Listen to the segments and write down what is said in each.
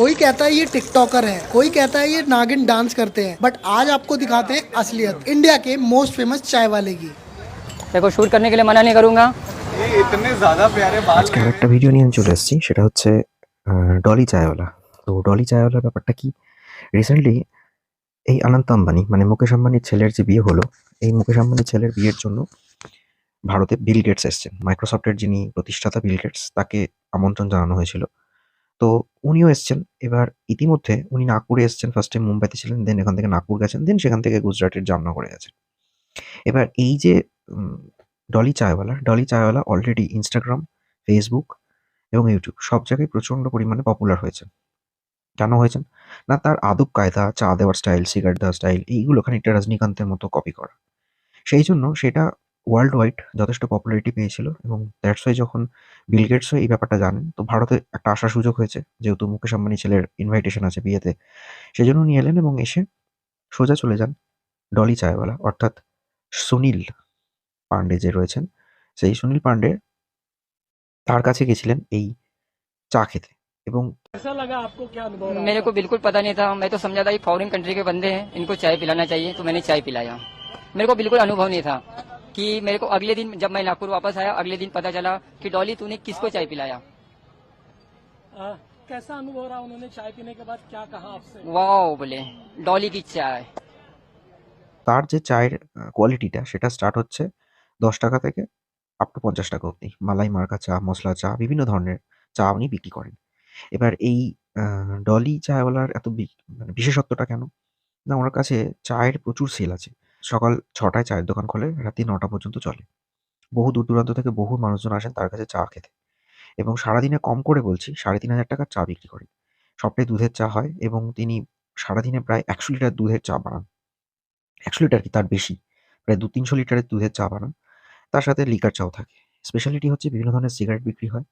कोई कहता है ये टिकटॉकर है कोई कहता है ये नागिन डांस करते हैं बट आज आपको दिखाते हैं असलियत इंडिया के मोस्ट फेमस चाय वाले की देखो शूट करने के लिए मना नहीं करूंगा ये इतने ज्यादा प्यारे बाल আজকে আর একটা ভিডিও নিয়ে আমি চলে এসেছি সেটা হচ্ছে আহ, ডলি চায়ওয়ালা তো ডলি চায়ওয়ালার ব্যাপারটা কি রিসেন্টলি এই অনন্ত আম্বানি মানে মুকেশ আম্বানির ছেলের যে বিয়ে হলো এই মুকেশ আম্বানির ছেলের বিয়ের জন্য ভারতে বিল গেটস এসছেন মাইক্রোসফটের যিনি প্রতিষ্ঠাতা বিল গেটস তাকে আমন্ত্রণ জানানো হয়েছিল তো উনিও এসছেন। এবার ইতিমধ্যে উনি নাগপুরে এসছেন। ফার্স্টে মুম্বাইতে ছিলেন দেন এখান থেকে নাগপুর গেছেন দেন সেখান থেকে গুজরাটের জামনগরে গেছেন। এবার এই যে Dolly chaiwala Dolly chaiwala already Instagram Facebook এবং ইউটিউব সব জায়গায় প্রচণ্ড পরিমাণে পপুলার হয়েছেন। কেন হয়েছেন? না, তার আদব কায়দা, চা দেওয়ার স্টাইল সিগারেট দেওয়ার স্টাইল এইগুলো খানিকটা রজনীকান্তের মতো কপি করা। সেই জন্য সেটা ওয়ার্ল্ড ওয়াইড যথেষ্ট পপুলারিটি পেয়েছিল এবং দ্যাটস ওয়াই যখন বিল গেটসও এই ব্যাপারটা জানেন তো ভারতে একটা আসার সুযোগ হয়েছে যেহেতু মুকেশ আম্বানি ছেলের ইনভাইটেশন আছে বিয়েতে সেই জন্য উনি এলেন এবং এসে সোজা চলে যান ডলি চায়ওয়ালা অর্থাৎ সুনীল পান্ডে যে রয়েছেন সেই সুনীল পান্ডে তার কাছে গেছিলেন এই চা খেতে এবং कैसा लगा आपको क्या अनुभव रहा मेरे को बिल्कुल पता नहीं था मैं तो समझा था ये फॉरेन कंट्री के बंदे हैं इनको चाय पिलाना चाहिए तो मैंने चाय पिलाया मेरे को बिल्कुल अनुभव नहीं था कि मेरे को अगले दिन जब मैं नागपुर वापस आया अगले दिन पता चला कि डॉली तूने किसको चाय पिलाया आ, कैसा अनुभव रहा उन्होंने चाय पीने के बाद क्या कहा आपसे वाओ बोले डॉली की चाय তার যে চায়ের কোয়ালিটিটা সেটা স্টার্ট হচ্ছে দশ টাকা থেকে আপ টু পঞ্চাশ টাকা অবধি মালাই মার্কা চা মশলা চা বিভিন্ন ধরনের চা উনি বিক্রি করেন এবার এই আহ, ডলি চায়ওয়ালার এত বি- মানে বিশেষত্বটা কেন না ওনার কাছে চায়ের প্রচুর সেল আছে সকাল ছটায় চায়ের দোকান খোলে, রাত্রি নটা পর্যন্ত চলে। বহু দূর দূরান্ত থেকে বহু মানুষজন আসেন তার কাছে চা খেতে। এবং সারাদিনে কম করে বলছি, সাড়ে তিন হাজার টাকার চা বিক্রি করেন। সবটাই দুধের চা হয় এবং তিনি সারাদিনে প্রায় একশো লিটার দুধের চা বানান। একশো লিটার কি? তার বেশি। প্রায় দু তিনশো লিটারের দুধের চা বানান। তার সাথে লিকার চাও থাকে। স্পেশালিটি হচ্ছে বিভিন্ন ধরনের সিগারেট বিক্রি হয়।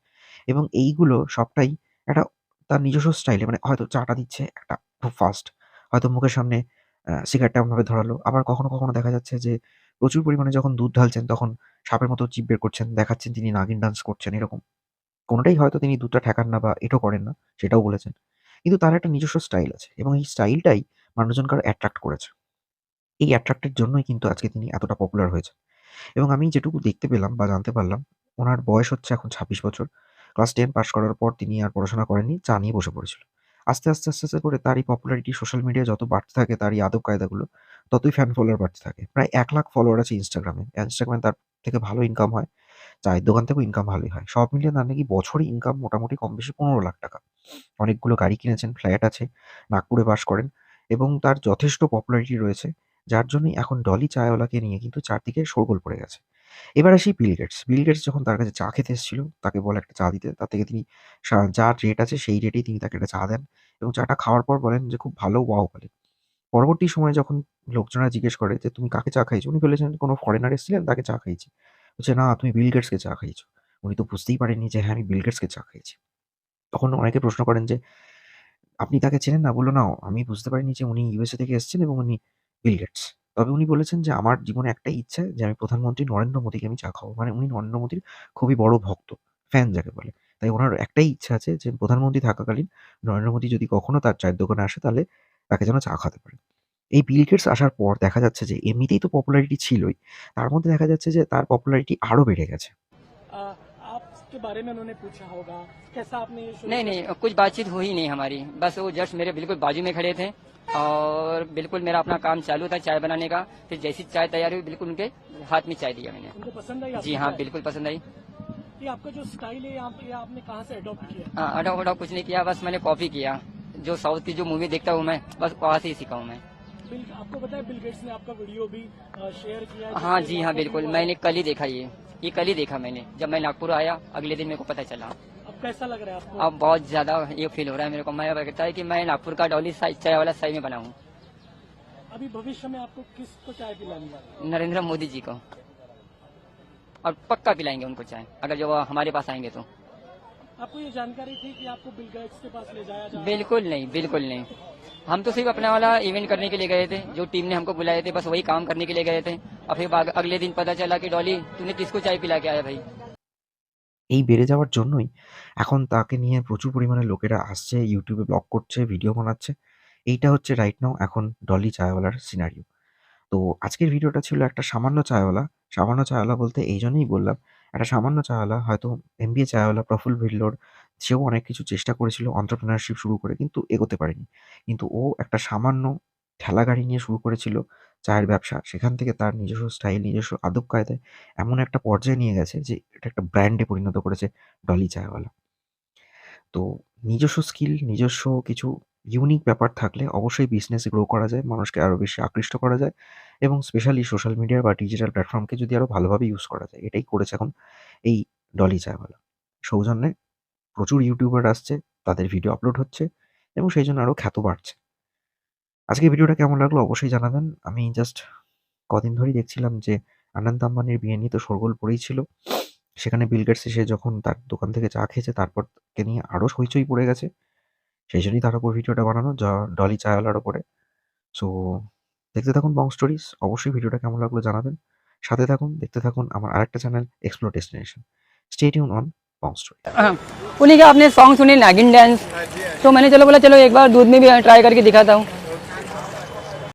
এবং এইগুলো সবটাই একটা তার নিজস্ব স্টাইলে মানে হয়তো চাটা দিচ্ছে একটা খুব ফাস্ট হয়তো মুখের সামনে সিগারেটটা এমনভাবে ধরালো। আবার কখনো কখনো দেখা যাচ্ছে যে, প্রচুর পরিমাণে যখন দুধ ঢালছেন তখন সাপের মতো চিপ বের করছেন, দেখাচ্ছেন তিনি নাগিন ডান্স করছেন, এরকম। কোনোটাই হয়তো তিনি দুধটা ঠেকান না বা এটাও করেন না, সেটাও বলেছেন। কিন্তু তার একটা নিজস্ব স্টাইল আছে এবং এই স্টাইলটাই মানুষজনকে অ্যাট্রাক্ট করেছে। এই অ্যাট্রাক্টের জন্যই কিন্তু আজকে তিনি এতটা পপুলার হয়েছে এবং আমি যেটুকু দেখতে পেলাম বা জানতে পারলাম, ওনার বয়স হচ্ছে এখন ছাব্বিশ বছর। ক্লাস টেন পাস করার পর তিনি আর পড়াশোনা করেননি, চা নিয়ে বসে পড়েছিল। আস্তে আস্তে আস্তে আস্তে করে তারই পপুলারিটি সোশ্যাল মিডিয়া যত বাড়তে থাকে তার এই আদব কায়দাগুলো ততই ফ্যান ফলোয়ার বাড়তে থাকে। প্রায় এক লাখ ফলোয়ার আছে ইনস্টাগ্রামে ইনস্টাগ্রামে তার থেকে ভালো ইনকাম হয় চায়ের দোকান থেকেও ইনকাম ভালোই হয়। সব মিলিয়ে তার নাকি বছরে ইনকাম মোটামুটি কম বেশি পনেরো লাখ টাকা। অনেকগুলো গাড়ি কিনেছেন ফ্ল্যাট আছে, নাগপুরে বাস করেন এবং তার যথেষ্ট পপুলারিটি রয়েছে, যার জন্যই এখন ডলি চায়ওয়ালাকে নিয়ে কিন্তু চারদিকে শোরগোল পড়ে গেছে। এবার আসি বিল গেটস বিল গেটস যখন তার কাছে চা খেতে এসেছিল, তাকে বলে একটা চা দিতে। তার থেকে তিনি যা রেট আছে সেই রেটেই তিনি তাকে একটা চা দেন এবং চাটা খাওয়ার পর বলেন যে, খুব ভালো ওয়াও বলে। পরবর্তী সময়ে যখন লোকজনরা জিজ্ঞেস করে যে, তুমি কাকে চা খাইছো উনি বলেছেন, কোনো ফরেনার এসেছিলেন তাকে চা খাইছি বলছে, না, তুমি বিল গেটসকে চা খাইছো উনি তো বুঝতেই পারেননি যে হ্যাঁ আমি বিল গেটসকে চা খাইছি তখন অনেকে প্রশ্ন করেন যে, আপনি তাকে চেনেন না? বলল, না, আমি বুঝতে পারিনি যে, উনি ইউএসএ থেকে এসেছেন এবং উনি বিল গেটস তবে উনি বলেছেন যে, আমার জীবনে একটাই ইচ্ছা যে, আমি প্রধানমন্ত্রী নরেন্দ্র মোদীকে আমি চা খাব মানে উনি নরেন্দ্র মোদীর খুবই বড় ভক্ত, ফ্যান যাকে বলে। তাই ওনার একটাই ইচ্ছা আছে যে, প্রধানমন্ত্রী থাকাকালীন নরেন্দ্র মোদী যদি কখনো তার চায়ের দোকানে আসে, তাহলে তাকে যেন চা খাতে পারে। এই বিল গেটস আসার পর দেখা যাচ্ছে যে, এমনিতেই তো পপুলারিটি ছিলই, তার মধ্যে দেখা যাচ্ছে যে, তার পপুলারিটি আরও বেড়ে গেছে। आपके बारे में उन्होंने पूछा होगा? कैसा आपने नहीं नहीं कुछ बातचीत हुई नहीं हमारी। बस वो जस्ट मेरे बिल्कुल बाजू में खड़े थे और बिल्कुल मेरा अपना काम चालू था चाय बनाने का। फिर जैसी चाय तैयार हुई बिल्कुल उनके हाथ में चाय दिया मैंने। उनको पसंद आई जी हाँ बिल्कुल पसंद आई। ये आपका जो स्टाइल है यहाँ पे ये आपने कहाँ से अडोप्ट किया? हाँ, अडा वडा कुछ नहीं किया बस मैंने कॉपी किया। जो साउथ की जो मूवी देखता हूँ मैं बस वहाँ से ही सीखा हूँ मैं। बिल आपको पता है बिल गेट्स ने आपका वीडियो भी शेयर किया हाँ जी हाँ बिल्कुल। मैंने कल ही देखा ये। ये कल ही देखा मैंने जब मैं नागपुर आया अगले दिन मेरे को पता चला। अब कैसा लग रहा है आपको? अब बहुत ज़्यादा ये फील हो रहा है मेरे को। मैं लगता है कि मैं नागपुर का डॉली चाय वाला साई में बनाऊँ अभी भविष्य में आपको किसको चाय पिलानी नरेंद्र मोदी जी को। और पक्का पिलाएँगे उनको चाय अगर जो हमारे पास आएँगे तो। आपको ये जानकारी थी कि आपको बिल गेट्स के पास ले जाया जा बिल्कुल नहीं बिल्कुल नहीं हम तो सिर्फ अपना वाला इवेंट करने के लिए गए थे जो टीम ने हमको बुलाए थे बस वही काम करने के लिए गए थे और फिर बाग- अगले दिन पता चला कि डॉली तूने किसको चाय पिला के आया भाई এই বেড়ে যাওয়ার জন্যই এখন তাকে নিয়ে প্রচুর পরিমাণে লোকেরা আসছে ইউটিউবে ব্লগ করছে ভিডিও বানাচ্ছে এইটা হচ্ছে রাইট নাও এখন ডলি চায়ওয়ালার সিনারিও তো আজকের ভিডিওটা ছিল একটা সামান্য চায়ওয়ালা সামান্য চায়ওয়ালা বলতে এই জন্যই বললাম একটা সামান্য চাওয়ালা, হয়তো এমবিএ চাওয়ালা প্রফুল ভিল্লোর সেও অনেক কিছু চেষ্টা করেছিল অন্টারপ্রিনারশিপ শুরু করে, কিন্তু এগোতে পারেনি। কিন্তু ও একটা সামান্য ঠেলা গাড়ি নিয়ে শুরু করেছিল চায়ের ব্যবসা। সেখান থেকে তার নিজস্ব স্টাইল নিজস্ব আদব কায়দায় এমন একটা পর্যায়ে নিয়ে গেছে যে, এটা একটা ব্র্যান্ডে পরিণত করেছে ডলি চায়ওয়ালা তো নিজস্ব স্কিল নিজস্ব কিছু ইউনিক ব্যাপার থাকলে অবশ্যই বিজনেস গ্রো করা যায়, মানুষকে আরও বেশি আকৃষ্ট করা যায় এবং স্পেশালি সোশ্যাল মিডিয়া বা ডিজিটাল প্ল্যাটফর্মকে যদি আরও ভালোভাবে ইউজ করা যায়, এটাই করেছে এখন এই ডলি চায়ওয়ালা সৌজন্যে প্রচুর ইউটিউবার আসছে, তাদের ভিডিও আপলোড হচ্ছে এবং সেই জন্য আরও খ্যাত বাড়ছে। আজকে ভিডিওটা কেমন লাগল অবশ্যই জানাবেন। আমি জাস্ট কদিন ধরেই দেখছিলাম যে আনন্দ আম্বানির বিয়ে নিয়ে তো শোরগোল পড়েই ছিল। সেখানে বিল গেটস এসে যখন তার দোকান থেকে চা খেয়েছে, তারপর তাকে নিয়ে আরও হইচই পড়ে গেছে। সেই জন্যই তার উপর ভিডিওটা বানানো যা ডলি চায়ালার ওপরে সো দেখতে থাকুন বং স্টোরিজ অবশ্যই ভিডিওটা কেমন লাগলো জানাবেন সাথে থাকুন দেখতে থাকুন আমার আরেকটা channel explore destination state Yoon on Bong story हाँ, उन्हीं के आपने सॉन्ग सुने नागिन डांस तो मैंने चलो बोला चलो एक बार दूध में भी ट्राई करके दिखाता हूँ